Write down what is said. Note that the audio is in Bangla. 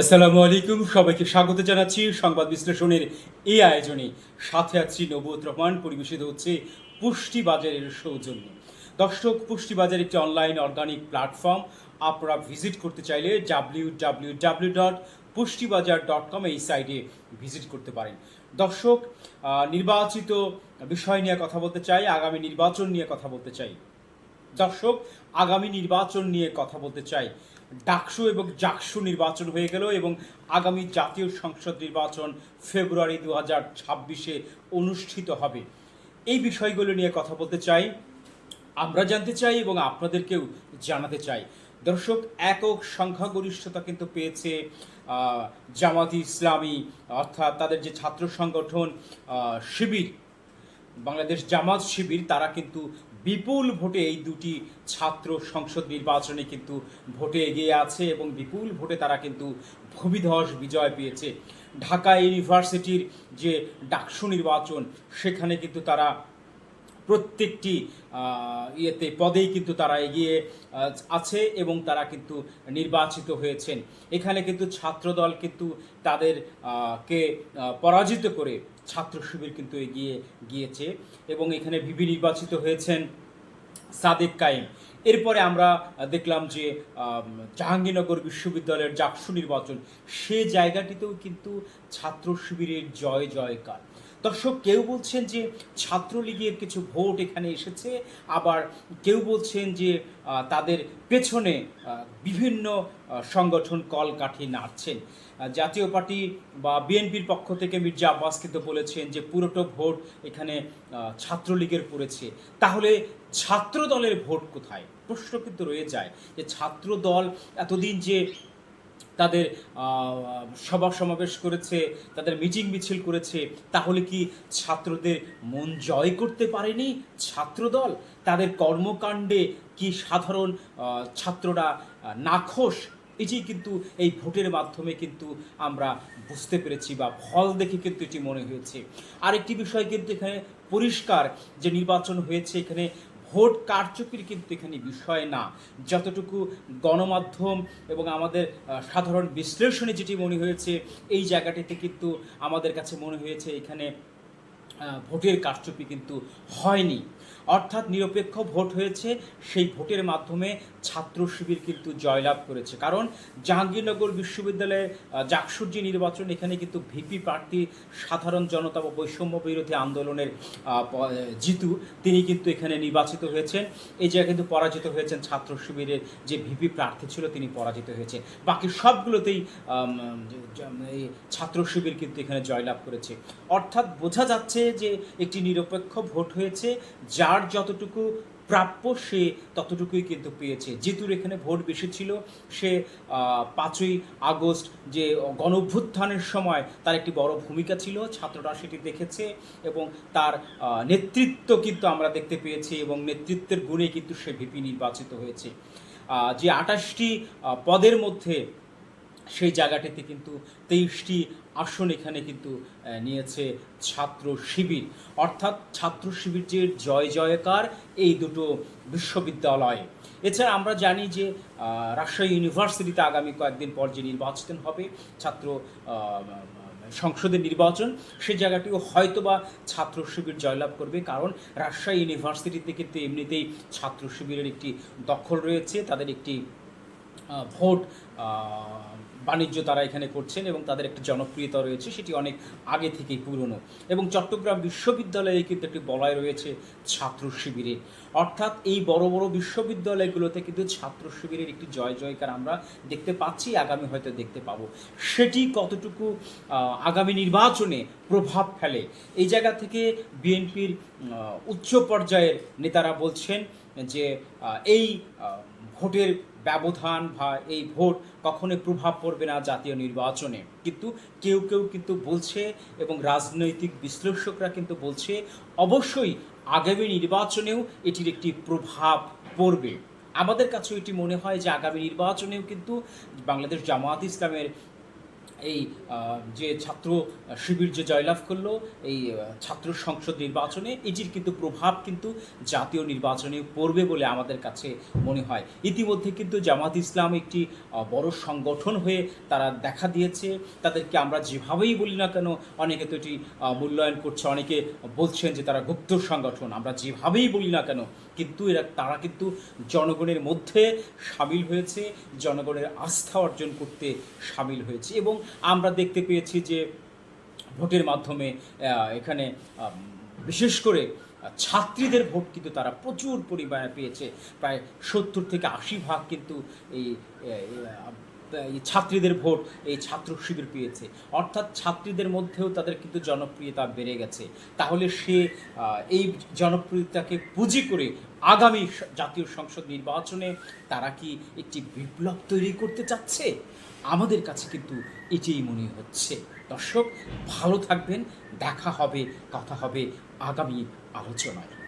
আসসালামু আলাইকুম, সবাইকে স্বাগত জানাচ্ছি সংবাদ বিশ্লেষণের এই আয়োজনে। সাথে আছি নবুত রহমান, পরিবেশিত হচ্ছে পুষ্টি বাজারের সৌজন্য। দর্শক, পুষ্টি বাজার একটি অনলাইন অর্গানিক প্ল্যাটফর্ম। আপনারা ভিজিট করতে চাইলে W W W dot Pushtibazar dot com এই সাইটে ভিজিট করতে পারেন। দর্শক নির্বাচিত বিষয় নিয়ে কথা বলতে চাই, আগামী নির্বাচন নিয়ে কথা বলতে চাই। দর্শক, আগামী নির্বাচন নিয়ে কথা বলতে চাই। ডাকসু এবং জাকসু নির্বাচন হয়ে গেল এবং আগামী জাতীয় সংসদ নির্বাচন ফেব্রুয়ারি দু হাজার ছাব্বিশে অনুষ্ঠিত হবে। এই বিষয়গুলো নিয়ে কথা বলতে চাই, আমরা জানতে চাই এবং আপনাদেরকেও জানাতে চাই। দর্শক, একক সংখ্যাগরিষ্ঠতা কিন্তু পেয়েছে জামাতি ইসলামী, অর্থাৎ তাদের যে ছাত্র সংগঠন শিবির, বাংলাদেশ জামাত শিবির, তারা কিন্তু বিপুল ভোটে এই দুটি ছাত্র সংসদ নির্বাচনে কিন্তু ভোটে এগিয়ে আছে এবং বিপুল ভোটে তারা কিন্তু ভবিধস বিজয় পেয়েছে। ঢাকা ইউনিভার্সিটির যে ডাকসু নির্বাচন, সেখানে কিন্তু তারা প্রত্যেকটি ইয়েতে, পদেই কিন্তু তারা এগিয়ে আছে এবং তারা কিন্তু নির্বাচিত হয়েছেন। এখানে কিন্তু ছাত্রদল কিন্তু তাদের কে পরাজিত করে ছাত্র শিবির কিন্তু এগিয়ে গিয়েছে এবং এখানে ভিবি নির্বাচিত হয়েছেন সাদেক কাইম এরপরে আমরা দেখলাম যে জাহাঙ্গীরনগর বিশ্ববিদ্যালয়ের জাকসু নির্বাচন, সে জায়গাটিতেও কিন্তু ছাত্র শিবিরের জয় জয়কার দর্শক, কেউ বলছেন যে ছাত্রলীগের কিছু ভোট এখানে এসেছে, আবার কেউ বলছেন যে তাদের পেছনে বিভিন্ন সংগঠন কল কাঠি নাড়ছেন জাতীয় পার্টি বা বিএনপির পক্ষ থেকে মির্জা আব্বাস কিন্তু বলেছেন যে, পুরোটো ভোট এখানে ছাত্রলীগের পড়েছে। তাহলে ছাত্র দলের ভোট কোথায়? প্রশ্ন কিন্তু রয়ে যায় যে ছাত্র দল এতদিন যে তাদের সভা সমাবেশ করেছে, তাদের মিটিং মিছিল করেছে, তাহলে কি ছাত্রদের মন জয় করতে পারেনি ছাত্রদল? তাদের কর্মকাণ্ডে কি সাধারণ ছাত্ররা নাখোশ? এটি কিন্তু এই ভোটের মাধ্যমে কিন্তু আমরা বুঝতে পেরেছি বা ফল দেখে কিন্তু এটি মনে হয়েছে। আরেকটি বিষয় কিন্তু এখানে পরিষ্কার যে নির্বাচন হয়েছে, এখানে ভোট কারচুপির কিন্তু এখানে বিষয় না। যতটুকু গণমাধ্যম এবং আমাদের সাধারণ বিশ্লেষণে যেটি মনে হয়েছে, এই জায়গাটিতে কিন্তু আমাদের কাছে মনে হয়েছে এখানে ভোটের কারচুপি কিন্তু হয়নি। অর্থাৎ নিরপেক্ষ ভোট হয়েছে সেই ভোটের মাধ্যমে ছাত্র শিবির কিন্তু জয়লাভ করেছে। কারণ জাহাঙ্গীরনগর বিশ্ববিদ্যালয়ে আহ, জাকসুর যে নির্বাচন এখানে কিন্তু ভিপি প্রার্থী সাধারণ জনতা বা বৈষম্য বিরোধী আন্দোলনের জিতু তিনি কিন্তু এখানে নির্বাচিত হয়েছেন। এই জায়গায় কিন্তু পরাজিত হয়েছেন ছাত্র শিবিরের যে ভিপি প্রার্থী ছিল তিনি পরাজিত হয়েছেন বাকি সবগুলোতেই ছাত্র শিবির কিন্তু এখানে জয়লাভ করেছে। অর্থাৎ বোঝা যাচ্ছে যে একটি নিরপেক্ষ ভোট হয়েছে, যার যতটুকু প্রাপ্য সে ততটুকুই কিন্তু পেয়েছে। জিতুর এখানে ভোট বেশি ছিল, সে পাঁচই আগস্ট যে গণ অভ্যুত্থানের সময় তার একটি বড় ভূমিকা ছিল, ছাত্ররা সেটি দেখেছে এবং তার নেতৃত্ব কিন্তু আমরা দেখতে পেয়েছি এবং নেতৃত্বের গুণে কিন্তু সে ভিপি নির্বাচিত হয়েছে। যে আঠাশটি পদের মধ্যে সেই জায়গাটিতে কিন্তু তেইশটি আসন এখানে কিন্তু নিয়েছে ছাত্র শিবির। অর্থাৎ ছাত্র শিবির যে জয় জয়কার এই দুটো বিশ্ববিদ্যালয়ে। এছাড়া আমরা জানি যে রাজশাহী ইউনিভার্সিটিতে আগামী কয়েকদিন পর যে নির্বাচন হবে, ছাত্র সংসদের নির্বাচন সেই জায়গাটিও হয়তোবা ছাত্র শিবির জয়লাভ করবে, কারণ রাজশাহী ইউনিভার্সিটিতে কিন্তু এমনিতেই ছাত্র শিবিরের একটি দখল রয়েছে, তাদের একটি ভোট বাণিজ্য তারা এখানে করছেন এবং তাদের একটা জনপ্রিয়তা রয়েছে, সেটি অনেক আগে থেকেই পুরনো। এবং চট্টগ্রাম বিশ্ববিদ্যালয়ে কিন্তু একটি বলয় রয়েছে ছাত্র শিবিরে। অর্থাৎ এই বড় বড় বিশ্ববিদ্যালয়গুলোতে কিন্তু ছাত্র শিবিরের একটি জয় জয়কার আমরা দেখতে পাচ্ছি, আগামী হয়তো দেখতে পাবো। সেটি কতটুকু আগামী নির্বাচনে প্রভাব ফেলে, এই জায়গা থেকে বিএনপির উচ্চ পর্যায়ের নেতারা বলছেন যে এই ভোটের ব্যবধান বা এই ভোট কখনোই প্রভাব পড়বে না জাতীয় নির্বাচনে। কিন্তু কেউ কেউ কিন্তু বলছে এবং রাজনৈতিক বিশ্লেষকরা কিন্তু বলছে, অবশ্যই আগামী নির্বাচনেও এটির একটি প্রভাব পড়বে। আমাদের কাছেও এটি মনে হয় যে আগামী নির্বাচনেও কিন্তু বাংলাদেশ জামায়াত ইসলামের এই যে ছাত্র শিবির যে জয়লাভ করল, এই ছাত্র সংসদ নির্বাচনে এটির কিন্তু প্রভাব কিন্তু জাতীয় নির্বাচনে পড়বে বলে আমাদের কাছে মনে হয়। ইতিমধ্যে কিন্তু জামাত ইসলাম একটি বড় সংগঠন হয়ে তারা দেখা দিয়েছে। তাদেরকে আমরা যেভাবেই বলি না কেন, অনেকে তো এটি মূল্যায়ন করছে, অনেকে বলছেন যে তারা গুপ্ত সংগঠন, আমরা যেভাবেই বলি না কেন, কিন্তু এরা, তারা কিন্তু জনগণের মধ্যে সামিল হয়েছে, জনগণের আস্থা অর্জন করতে সামিল হয়েছে এবং আমরা দেখতে পেয়েছি যে ভোটের মাধ্যমে এখানে বিশেষ করে ছাত্রীদের ভোট কিন্তু তারা প্রচুর পরিমাণে পেয়েছে। প্রায় সত্তর থেকে আশি ভাগ কিন্তু এই ছাত্রীদের ভোট এই ছাত্র শিবির পেয়েছে। অর্থাৎ ছাত্রীদের মধ্যেও তাদের কিন্তু জনপ্রিয়তা বেড়ে গেছে। তাহলে সে এই জনপ্রিয়তাকে পুঁজি করে আগামী জাতীয় সংসদ নির্বাচনে তারা কি একটি বিপ্লব তৈরি করতে চাচ্ছে? আমাদের কাছে কিন্তু এটাই মনে হচ্ছে। দর্শক, ভালো থাকবেন, দেখা হবে, কথা হবে আগামী আলোচনায়।